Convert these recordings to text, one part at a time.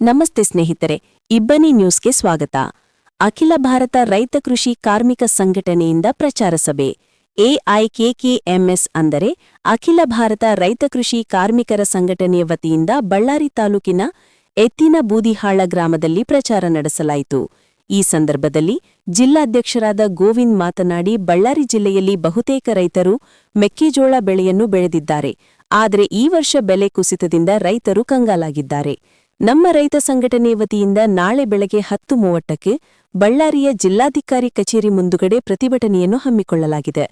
ನಮಸ್ತೆ ಸ್ನೇಹಿತರೆ, ಇಬ್ಬನಿ ನ್ಯೂಸ್ಗೆ ಸ್ವಾಗತ. ಅಖಿಲ ಭಾರತ ರೈತ ಕೃಷಿ ಕಾರ್ಮಿಕ ಸಂಘಟನೆಯಿಂದ ಪ್ರಚಾರ ಸಭೆ. ಎಐಕೆಕೆಎಂಎಸ್ ಅಂದರೆ ಅಖಿಲ ಭಾರತ ರೈತ ಕೃಷಿ ಕಾರ್ಮಿಕರ ಸಂಘಟನೆಯ ವತಿಯಿಂದ ಬಳ್ಳಾರಿ ತಾಲೂಕಿನ ಎತ್ತಿನ ಬೂದಿಹಾಳ ಗ್ರಾಮದಲ್ಲಿ ಪ್ರಚಾರ ನಡೆಸಲಾಯಿತು. ಈ ಸಂದರ್ಭದಲ್ಲಿ ಜಿಲ್ಲಾಧ್ಯಕ್ಷರಾದ ಗೋವಿಂದ್ ಮಾತನಾಡಿ, ಬಳ್ಳಾರಿ ಜಿಲ್ಲೆಯಲ್ಲಿ ಬಹುತೇಕ ರೈತರು ಮೆಕ್ಕೆಜೋಳ ಬೆಳೆಯನ್ನು ಬೆಳೆದಿದ್ದಾರೆ. ಆದರೆ ಈ ವರ್ಷ ಬೆಲೆ ಕುಸಿತದಿಂದ ರೈತರು ಕಂಗಾಲಾಗಿದ್ದಾರೆ. ನಮ್ಮ ರೈತ ಸಂಘಟನೆ ವತಿಯಿಂದ ನಾಳೆ ಬೆಳಗ್ಗೆ ಹತ್ತು ಮೂವತ್ತಕ್ಕೆ ಬಳ್ಳಾರಿಯ ಜಿಲ್ಲಾಧಿಕಾರಿ ಕಚೇರಿ ಮುಂದುಗಡೆ ಪ್ರತಿಭಟನೆಯನ್ನು ಹಮ್ಮಿಕೊಳ್ಳಲಾಗಿದೆ.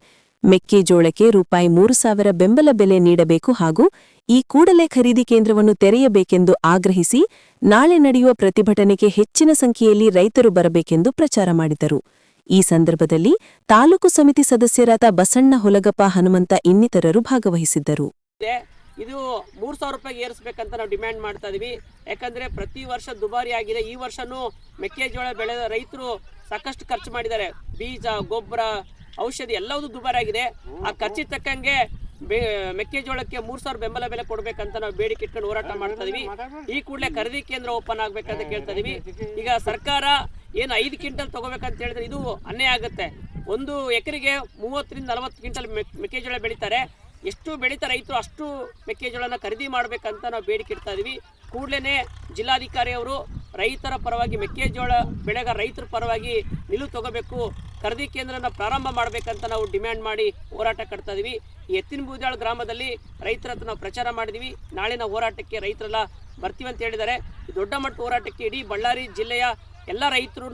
ಮೆಕ್ಕೆಜೋಳಕ್ಕೆ ರೂಪಾಯಿ ಮೂರು ಸಾವಿರ ಬೆಂಬಲ ಬೆಲೆ ನೀಡಬೇಕು ಹಾಗೂ ಈ ಕೂಡಲೇ ಖರೀದಿ ಕೇಂದ್ರವನ್ನು ತೆರೆಯಬೇಕೆಂದು ಆಗ್ರಹಿಸಿ ನಾಳೆ ನಡೆಯುವ ಪ್ರತಿಭಟನೆಗೆ ಹೆಚ್ಚಿನ ಸಂಖ್ಯೆಯಲ್ಲಿ ರೈತರು ಬರಬೇಕೆಂದು ಪ್ರಚಾರ ಮಾಡಿದರು. ಈ ಸಂದರ್ಭದಲ್ಲಿ ತಾಲೂಕು ಸಮಿತಿ ಸದಸ್ಯರಾದ ಬಸಣ್ಣ ಹೊಲಗಪ್ಪ ಹನುಮಂತ ಇನ್ನಿತರರು ಭಾಗವಹಿಸಿದ್ದರು. ಇದೆ ಮೂರು ಸಾವಿರ ರೂಪಾಯಿಗೆ ಏರಿಸ್ಬೇಕಂತ ನಾವು ಡಿಮ್ಯಾಂಡ್ ಮಾಡ್ತಾ ಇದೀವಿ. ಯಾಕಂದ್ರೆ ಪ್ರತಿ ವರ್ಷ ದುಬಾರಿ ಆಗಿದೆ. ಈ ವರ್ಷನೂ ಮೆಕ್ಕೆಜೋಳ ಬೆಳೆದ ರೈತರು ಸಾಕಷ್ಟು ಖರ್ಚು ಮಾಡಿದ್ದಾರೆ. ಬೀಜ, ಗೊಬ್ಬರ, ಔಷಧಿ ಎಲ್ಲವೂ ದುಬಾರಿ ಆಗಿದೆ. ಆ ಖರ್ಚಿಗೆ ತಕ್ಕಂಗೆ ಮೆಕ್ಕೆಜೋಳಕ್ಕೆ ಮೂರು ಸಾವಿರ ಬೆಂಬಲ ಬೆಲೆ ಕೊಡಬೇಕಂತ ನಾವು ಬೇಡಿಕೆ ಇಟ್ಕೊಂಡು ಹೋರಾಟ ಮಾಡ್ತಾ ಇದೀವಿ. ಈ ಕೂಡಲೇ ಖರೀದಿ ಕೇಂದ್ರ ಓಪನ್ ಆಗ್ಬೇಕಂತ ಕೇಳ್ತಾ ಇದೀವಿ. ಈಗ ಸರ್ಕಾರ ಏನು ಐದು ಕ್ವಿಂಟಲ್ ತಗೋಬೇಕಂತ ಹೇಳಿದ್ರೆ ಇದು ಅನ್ಯಾಯ ಆಗುತ್ತೆ. ಒಂದು ಎಕರೆಗೆ ಮೂವತ್ತರಿಂದ ನಲವತ್ತು ಕ್ವಿಂಟಲ್ ಮೆಕ್- ಮೆಕ್ಕೆಜೋಳ ಬೆಳೀತಾರೆ. ಎಷ್ಟು ಬೆಳೀತಾ ರೈತರು ಅಷ್ಟು ಮೆಕ್ಕೆಜೋಳನ ಖರೀದಿ ಮಾಡಬೇಕಂತ ನಾವು ಬೇಡಿಕೆ ಇಡ್ತಾ ಇದ್ದೀವಿ ಕೂಡಲೇ ಜಿಲ್ಲಾಧಿಕಾರಿಯವರು ರೈತರ ಪರವಾಗಿ, ಮೆಕ್ಕೆಜೋಳ ಬೆಳೆಗ ರೈತರ ಪರವಾಗಿ ನಿಲುವು ತಗೋಬೇಕು, ಖರೀದಿ ಕೇಂದ್ರನ ಪ್ರಾರಂಭ ಮಾಡಬೇಕಂತ ನಾವು ಡಿಮ್ಯಾಂಡ್ ಮಾಡಿ ಹೋರಾಟ ಕಟ್ತಾ ಇದ್ದೀವಿ ಎತ್ತಿನ ಬೂದಾಳ ಗ್ರಾಮದಲ್ಲಿ ರೈತರ ಹತ್ರ ನಾವು ಪ್ರಚಾರ ಮಾಡಿದ್ವಿ. ನಾಳಿನ ಹೋರಾಟಕ್ಕೆ ರೈತರೆಲ್ಲ ಬರ್ತೀವಿ ಅಂತ ಹೇಳಿದ್ದಾರೆ. ದೊಡ್ಡ ಮಟ್ಟ ಹೋರಾಟಕ್ಕೆ ಇಡೀ ಬಳ್ಳಾರಿ ಜಿಲ್ಲೆಯ ಎಲ್ಲ ರೈತರು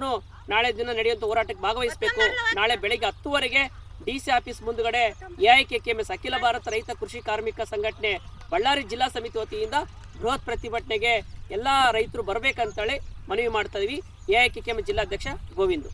ನಾಳೆ ದಿನ ನಡೆಯುವಂಥ ಹೋರಾಟಕ್ಕೆ ಭಾಗವಹಿಸಬೇಕು. ನಾಳೆ ಬೆಳಗ್ಗೆ ಹತ್ತುವರೆಗೆ ಡಿ ಸಿ ಆಫೀಸ್ ಮುಂದುಗಡೆ ಎಐಕೆಕೆಎಂಎಸ್ ಅಖಿಲ ಭಾರತ ರೈತ ಕೃಷಿ ಕಾರ್ಮಿಕ ಸಂಘಟನೆ ಬಳ್ಳಾರಿ ಜಿಲ್ಲಾ ಸಮಿತಿ ವತಿಯಿಂದ ಬೃಹತ್ ಪ್ರತಿಭಟನೆಗೆ ಎಲ್ಲ ರೈತರು ಬರಬೇಕಂತೇಳಿ ಮನವಿ ಮಾಡ್ತಾ ಇದೀವಿ. ಎಐಕೆಕೆಎಂಎಸ್ ಜಿಲ್ಲಾಧ್ಯಕ್ಷ ಗೋವಿಂದು.